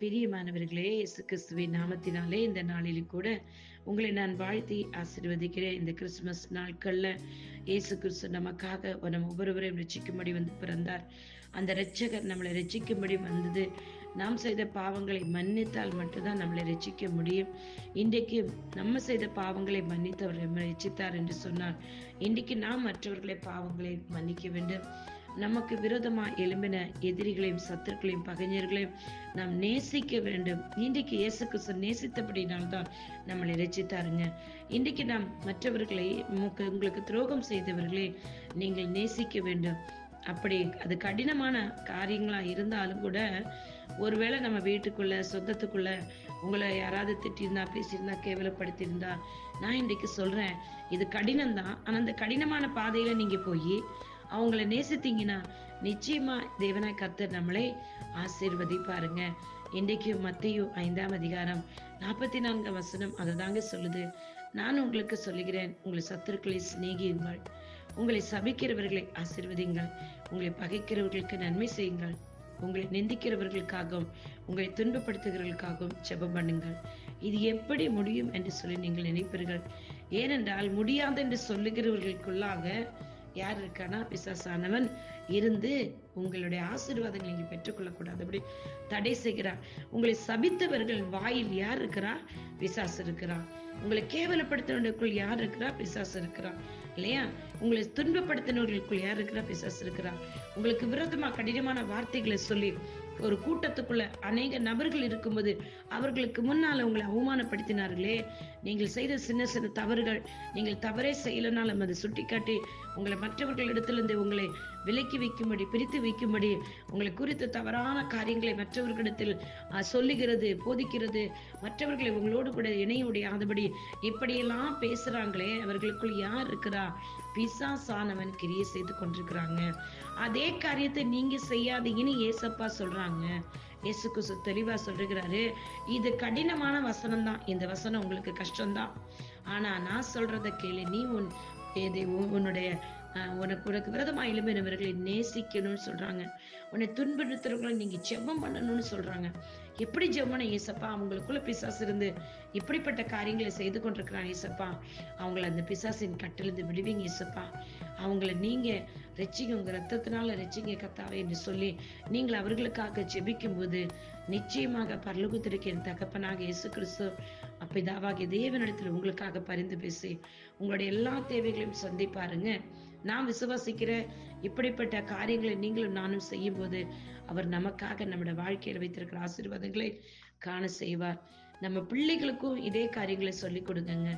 பிரியமானவர்களே இயேசு கிறிஸ்துவின் நாமத்தினாலே இந்த நாளிலும் கூட உங்களை நான் வாழ்த்தி ஆசீர்வதிக்கிறேன். இந்த கிறிஸ்துமஸ் நாட்கள்ல இயேசு கிறிஸ்து நமக்காக நம்ம ஒவ்வொருவரையும் ரசிக்கும்படி வந்து பிறந்தார். அந்த இரட்சகர் நம்மளை ரசிக்கும்படி வந்தது. நாம் செய்த பாவங்களை மன்னித்தால் மட்டும்தான் நம்மளை ரசிக்க முடியும். இன்றைக்கு நம்ம செய்த பாவங்களை மன்னித்தவர் ரசித்தார் என்று சொன்னார் இன்றைக்கு நாம் மற்றவர்களை பாவங்களை மன்னிக்க வேண்டும். நமக்கு விரோதமாக எழும்பின எதிரிகளையும் சத்துருக்களையும் பகைஞர்களையும் நாம் நேசிக்க வேண்டும். இன்றைக்கு இயேசு கிறிஸ்து நேசித்தபடினால்தான் நம்மளை ரசித்தாருங்க இன்றைக்கு நாம் மற்றவர்களை உங்களுக்கு துரோகம் செய்தவர்களே நீங்கள் நேசிக்க வேண்டும். அப்படி அது கடினமான காரியங்களா இருந்தாலும் கூட ஒருவேளை நம்ம வீட்டுக்குள்ள சொந்தத்துக்குள்ள உங்களை யாராவது திட்டியிருந்தா பேசியிருந்தா கேவலப்படுத்தியிருந்தா நான் இன்றைக்கு சொல்றேன் இது கடினம் தான் ஆனா அந்த கடினமான பாதையில நீங்க போய் அவங்கள நேசித்தீங்கன்னா நிச்சயமா தேவனா கர்த்தர் நம்மளை ஆசீர்வதிப்பாருங்க. இன்றைக்கு மத்தியோ ஐந்தாம் அதிகாரம் நாற்பத்தி நான்கு வசனம் அதை தாங்க சொல்லுது. நான் உங்களுக்கு சொல்லுகிறேன் உங்களை சத்துருக்களை சிநேகியுங்கள். உங்களை சபிக்கிறவர்களை ஆசீர்வதிங்கள் உங்களை பகைக்கிறவர்களுக்கு நன்மை செய்யுங்கள். உங்களை நிந்திக்கிறவர்களுக்காகவும் உங்களை துன்பப்படுத்துகிறவர்களுக்காகவும் ஜெபம் பண்ணுங்கள். இது எப்படி முடியும் என்று சொல்லி நீங்கள் நினைப்பீர்கள். ஏனென்றால் முடியாது என்று சொல்லுகிறவர்களுக்குள்ளாக யார் இருக்கானா பிசாசானவன். இருந்து உங்களுடைய ஆசீர்வாதங்களை நீங்கள் பெற்றுக்கொள்ளக்கூடாது. அப்படி தடை செய்கிறார். உங்களை சபித்தவர்கள் வாயில் யார் இருக்கிறா? பிசாசு இருக்கிறா உங்களை கேவலப்படுத்தினவர்களுக்குள் யார் இருக்கிறா? பிசாசு இருக்கிறா இல்லையா? உங்களை துன்பப்படுத்தினவர்களுக்குள் யார் இருக்கிறா? பிசாசு இருக்கிறா உங்களுக்கு விரோதமா கடினமான வார்த்தைகளை சொல்லி ஒரு கூட்டத்துக்குள்ள அநேக நபர்கள் இருக்கும்போது அவர்களுக்கு முன்னால் உங்களை அவமானப்படுத்தினார்களே. நீங்கள் செய்த சின்ன சின்ன தவறுகள் நீங்கள் தவறே செய்யலனாலும் அதை சுட்டிக்காட்டி உங்களை மற்றவர்களிடத்திலிருந்து உங்களை விலக்கி வைக்கும்படி பிரித்து வைக்கும்படி உங்களை குறித்த தவறான காரியங்களை மற்றவர்களிடத்தில் சொல்லுகிறது போதிக்கிறது. மற்றவர்களை உங்களோடு கூட இணைய முடியாதபடி இப்படியெல்லாம் பேசுறாங்களே அவர்களுக்குள் யார் இருக்கிறா? பிசாசானவன் கிரியை செய்து கொண்டிருக்கிறாங்க. அதே காரியத்தை நீங்க செய்யாதீங்கன்னு ஏசப்பா சொல்றாங்க. இயேசு குசு தெளிவா சொல்லுகிறாரு. இது கடினமான வசனம் தான் இந்த வசனம் உங்களுக்கு கஷ்டம்தான். ஆனா நான் சொல்றத கேளு. நீ உன் இதை உன்னுடைய உனக்கு உனக்கு விரதமா எழுப்பினவர்களை நேசிக்கணும்னு சொல்றாங்க. உன்னை துன்புறுத்துறவங்களை நீங்க ஜெபம் பண்ணணும்னு சொல்றாங்க. எப்படி ஜெபம் ஏசப்பா? அவங்களுக்குள்ள பிசாசு இருந்து இப்படிப்பட்ட காரியங்களை செய்து கொண்டிருக்கிறான் ஏசப்பா. அவங்கள அந்த பிசாசின் கட்டிலிருந்து விடுவீங்க ஏசப்பா. அவங்கள நீங்க ரட்சிங்க உங்க ரத்தத்தினால ரட்சிங்க கத்தாவே என்று சொல்லி நீங்கள் அவர்களுக்காக ஜெபிக்கும் போது நிச்சயமாக பரலோகத்திற்கு என் தகப்பனாக இயேசு கிறிஸ்து அப்பிதாவாகிய தேவனிடத்தில் உங்களுக்காக பரிந்து பேசி உங்களுடைய எல்லா தேவைகளையும் சந்திப்பாருங்க. நான் விசுவாசிக்கிற இப்படிப்பட்ட காரியங்களை நீங்களும் நானும் செய்யும் போது அவர் நமக்காக நம்முடைய வாழ்க்கையில் வைத்திருக்கிற ஆசீர்வாதங்களை காண செய்வார். நம்ம பிள்ளைகளுக்கும் இதே காரியங்களை சொல்லி கொடுங்கங்க.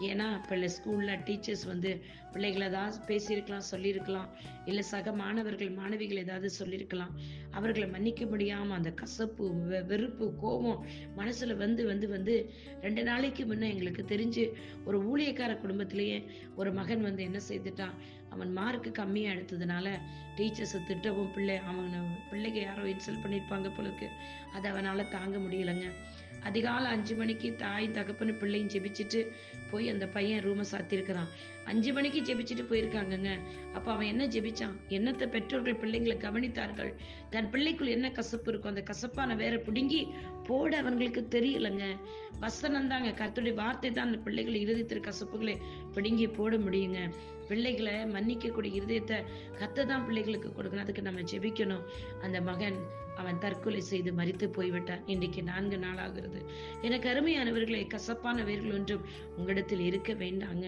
ஏன்னா பிள்ளை ஸ்கூலில் டீச்சர்ஸ் வந்து பிள்ளைகளை ஏதாவது பேசியிருக்கலாம் சொல்லியிருக்கலாம். இல்லை சக மாணவர்கள் மாணவிகள் ஏதாவது சொல்லியிருக்கலாம். அவர்களை மன்னிக்க முடியாமல் அந்த கசப்பு வெ- வெறுப்பு கோபம் மனசில் வந்து வந்து வந்து ரெண்டு நாளைக்கு முன்னே எங்களுக்கு தெரிஞ்சு ஒரு ஊழியக்கார குடும்பத்திலேயே ஒரு மகன் வந்து என்ன செய்துட்டான்? அவன் மார்க்கு கம்மியாக எடுத்ததுனால டீச்சர்ஸை திட்டவும் பிள்ளை அவன் பிள்ளைக்கு யாரோ இன்சல்ட் பண்ணியிருப்பாங்க போலக்கு அதை அவனால் தாங்க முடியலைங்க. அதிகாலை அஞ்சு மணிக்கு தாய் தகப்பன்னு பிள்ளையும் ஜெபிச்சுட்டு போய் அந்த பையன் ரூமை சாத்திருக்கிறான் அஞ்சு மணிக்கு ஜெபிச்சுட்டு போயிருக்காங்கங்க. அப்ப அவன் என்ன ஜெபிச்சான்? என்னத்தை பெற்றோர்கள் பிள்ளைங்களை கவனித்தார்கள்? தன் பிள்ளைக்குள் என்ன கசப்பு இருக்கும் அந்த கசப்பான வேற பிடுங்கி போட அவங்களுக்கு தெரியலங்க. வசனம் தாங்க. கருத்துடைய வார்த்தை தான் அந்த பிள்ளைகள் இருதயத்திற்கு கசப்புகளை பிடுங்கி போட முடியுங்க. பிள்ளைகளை மன்னிக்கக்கூடிய இருதயத்தை கத்த தான் பிள்ளைகளுக்கு கொடுக்கணும். அதுக்கு நம்ம ஜெபிக்கணும். அந்த மகன் அவன் தற்கொலை செய்து மறித்து போய்விட்டான். இன்றைக்கு நான்கு நாளாகிறது எனக்கு அருமையானவர்களை கசப்பான வேர்கள் ஒன்றும் உங்களிடத்தில் இருக்க வேண்டாங்க.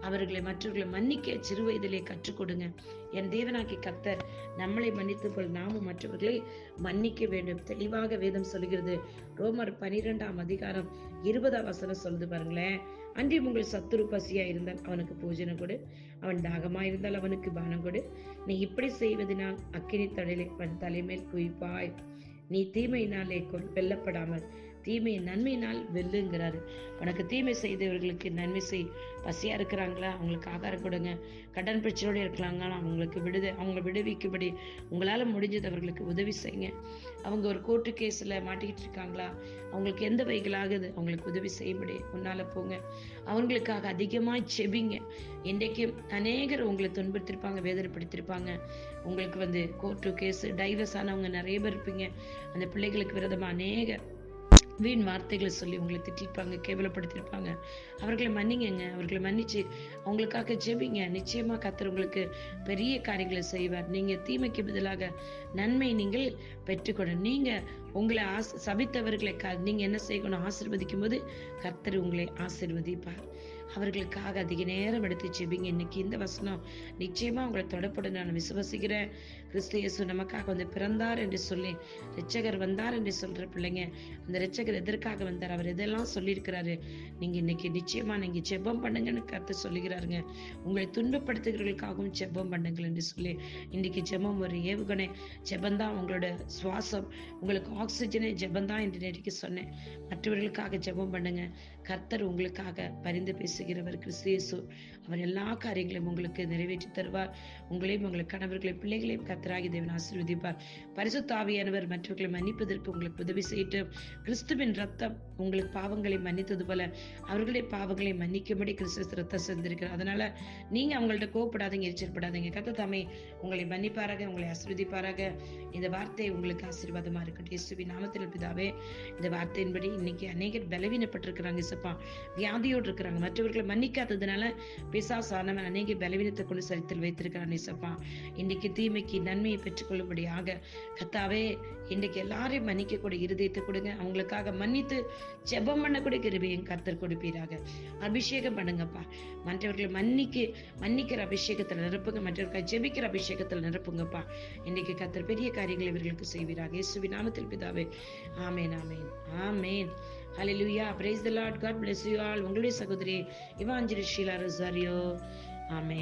அவர்களை மற்றவர்களை மன்னிக்க சிறு வயதிலே கற்றுக் கொடுங்க என் தேவனாக்கி கத்தர் நம்மளை மன்னித்து போல் நாமும் மற்றவர்களை மன்னிக்க வேண்டும். தெளிவாக வேதம் சொல்கிறது ரோமர் பனிரெண்டாம் அதிகாரம் இருபதாம் வசனம் சொல்லுது பாருங்களேன். அன்றி உங்கள் சத்துரு பசியா இருந்தால் அவனுக்கு பூஜனை கொடு. அவன் தாகமா இருந்தால் அவனுக்கு பானம் கொடு. நீ இப்படி செய்வதனால் அக்கினி தடலை அவன் தலைமேல் குவிப்பாய். நீ தீமையினாலே கொல் வெல்லப்படாமல் தீமையை நன்மையினால் வெல்லுங்கிறாரு. உனக்கு தீமை செய்தவர்களுக்கு நன்மை செய். பசியா இருக்கிறாங்களா? அவங்களுக்கு ஆகாரம் கொடுங்க. கடன் பிரச்சனையோட இருக்கிறாங்களா அவங்களுக்கு விடுத அவங்க விடுவிக்கும்படி உங்களால் முடிஞ்சது அவர்களுக்கு உதவி செய்யுங்க. அவங்க ஒரு கோர்ட்டு கேஸில் மாட்டிக்கிட்டு இருக்காங்களா? அவங்களுக்கு எந்த வகைகளாகுது? அவங்களுக்கு உதவி செய்யும்படி உன்னால் போங்க. அவங்களுக்காக அதிகமாக செபிங்க. இன்றைக்கும் அநேகர் உங்களை துன்புறுத்திருப்பாங்க வேதனைப்படுத்திருப்பாங்க. உங்களுக்கு வந்து கோர்ட்டு கேஸு டைவர்ஸ் ஆனவங்க நிறைய பேர் இருப்பீங்க. அந்த பிள்ளைகளுக்கு விரதமாக அநேக வீண் வார்த்தைகளை சொல்லி உங்களை திட்டிருப்பாங்க கேவலப்படுத்தியிருப்பாங்க அவர்களை மன்னிங்கங்க. அவர்களை மன்னிச்சு அவங்களுக்காக ஜெபிங்க. நிச்சயமா கத்தர் உங்களுக்கு பெரிய காரியங்களை செய்வார். நீங்க தீமைக்கு பதிலாக நன்மை நீங்கள் பெற்றுக்கொள்ள நீங்க உங்களை ஆஸ் சபித்தவர்களை க- நீங்க என்ன செய்யணும்? ஆசிர்வதிக்கும் போது கர்த்தர் உங்களை ஆசிர்வதிப்பார். அவர்களுக்காக அதிக நேரம் எடுத்து ஜெபிங்க. இன்னைக்கு இந்த வசனம் நிச்சயமா உங்களை தொடப்படும். நான் விசுவசிக்கிறேன். கிறிஸ்து இயேசு நமக்காக வந்து பிறந்தார் என்று சொல்லி ரட்சகர் வந்தார் என்று சொல்ற பிள்ளைங்க அந்த இரட்சகர் எதற்காக வந்தார்? அவர் எதெல்லாம் சொல்லியிருக்கிறாரு? நீங்க இன்னைக்கு நிச்சயமா நீங்க ஜெபம் பண்ணுங்கன்னு கருத்து சொல்லுகிறாருங்க. உங்களை துன்பப்படுத்துகிறவர்களுக்காகவும் ஜெபம் பண்ணுங்கள் என்று சொல்லி இன்னைக்கு ஜெபம் ஒரு ஏவுகணை. ஜெபந்தான் உங்களோட சுவாசம். உங்களுக்கு ஆக்சிஜனே ஜெபந்தான் என்று நெருக்கி சொன்னேன். மற்றவர்களுக்காக ஜெபம் பண்ணுங்க. கர்த்தர் உங்களுக்காக பரிந்து பேசுகிறவர் கிறிஸ்து அவர் எல்லா காரியங்களையும் உங்களுக்கு நிறைவேற்றி தருவார். உங்களையும் உங்கள் கணவர்களையும் பிள்ளைகளையும் கர்த்தராகி தேவன் ஆசீர்வதிப்பார். பரிசுத்தாவியானவர் மற்றவர்களை மன்னிப்பதற்கு உங்களுக்கு உதவி செய்து கிறிஸ்துவின் ரத்தம் உங்களுக்கு பாவங்களை மன்னித்தது போல அவர்களுடைய பாவங்களை மன்னிக்கும்படி கிறிஸ்து ரத்தம் செஞ்சிருக்கிறார். அதனால நீங்க அவங்கள்ட்ட கோவப்படாதீங்க எரிச்சல்படாதீங்க. கத்த தாமே உங்களை மன்னிப்பாராக உங்களை ஆசீர்வதிப்பாராக. இந்த வார்த்தை உங்களுக்கு ஆசீர்வாதமா இருக்கட்டும். இயேசுவின் நாமத்தில் பிதாவே இந்த வார்த்தையின்படி இன்னைக்கு அநேகர் பலவீனப்பட்டிருக்கிறாங்க. இசப்பா வியாதியோடு இருக்கிறாங்க. மற்றவர்களை மன்னிக்காததுனால பிசாசானவன் அநேக பலவீனத்தை கொண்டு சரித்தில் வைத்திருக்கிறான் இசப்பா இன்னைக்கு தீமைக்கு நன்மையை பெற்றுக்கொள்ளும்படியாக கத்தாவே இன்னைக்கு எல்லாரையும் மன்னிக்கக்கூடிய இருதயத்தை கொடுங்க. அவங்களுக்காக மன்னித்து ஜெபம் பண்ணக்கூடிய கிருபையும் கர்த்தர் கொடுப்பீராக. அபிஷேகம் பண்ணுங்கப்பா. மற்றவர்களை மன்னிக்கு மன்னிக்கிற அபிஷேகத்துல நிரப்புங்க. மற்றவர்களை ஜெபிக்கிற அபிஷேகத்துல நிரப்புங்கப்பா. இன்னைக்கு கர்த்தர் பெரிய காரியங்களை இவர்களுக்கு செய்வீராக. இயேசுவின் நாமத்தில் பிதாவே. ஆமேன் ஆமேன் ஆமேன். ஹalleluya praise the lord god bless you all உங்களுடைய சகோதரி இவாஞ்சலி ஷீலா ரொசாரியோ ஆமென்